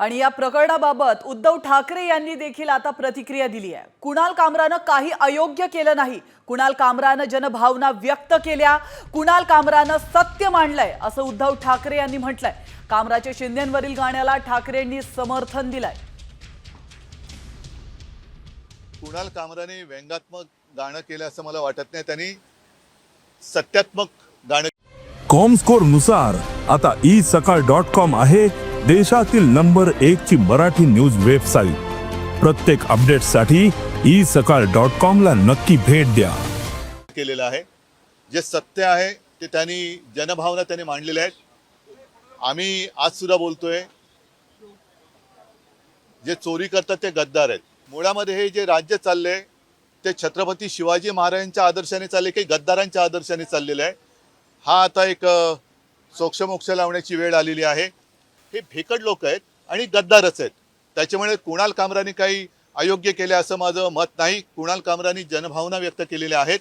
आणि या प्रकरणाबाबत उद्धव ठाकरे यांनी देखील आता प्रतिक्रिया दिली आहे. कुणाल कामरानं काही अयोग्य केलं नाही. कुणाल कामरानं जनभावना व्यक्त केल्या. कुणाल कामरानं सत्य मांडलंय असं उद्धव ठाकरे यांनी म्हटलंय. कामराच्या शिंदेवरील गाण्याला ठाकरेंनी समर्थन दिलंय. कुणाल कामराने व्यंगात्मक गाणं केलं असं मला वाटत नाही. त्यांनी सत्यात्मक गाणं कॉमस्कोरनुसार आता ई सकाळ डॉट कॉम आहे. देशातील नंबर एक ची मराठी न्यूज वेबसाईट. प्रत्येक अपडेटसाठी ई सकाळ डॉट कॉमला नक्की भेट द्या. केलेलं आहे. जे सत्य आहे ते त्यांनी जनभावना त्यांनी मांडलेल्या आहेत. आम्ही आज सुद्धा बोलतोय जे चोरी करतात ते गद्दार आहेत. मुळामध्ये हे जे राज्य चाललंय ते छत्रपती शिवाजी महाराजांच्या आदर्शाने चालले काही गद्दारांच्या आदर्शाने चाललेलं आहे. हा आता एक सोक्षमोक्ष लावण्याची वेळ आलेली आहे. हे भेकड लोक आहेत आणि गद्दारच आहेत. त्याच्यामुळे कुणाल कामरानी काही अयोग्य केले असं माझं मत नाही. कुणाल कामरानी जनभावना व्यक्त केलेल्या आहेत.